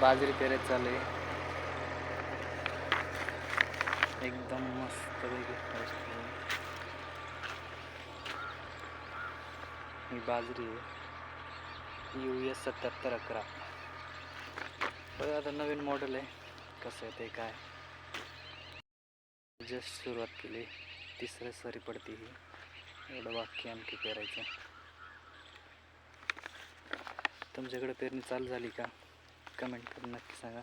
बाजरी पेरायचं चालू आहे एकदम मस्त ही बाजरी आहे. यू एस सत्याहत्तर अकरा. बघा आता नवीन मॉडेल आहे. कसं आहे ते काय. जस्ट सुरुवात केली. तिसऱ्या सरी पडते ही. एवढं बाकी आणखी पेरायचं तुमच्याकडे पेरणी चालू झाली का? कमेंट करून नक्की सांगा.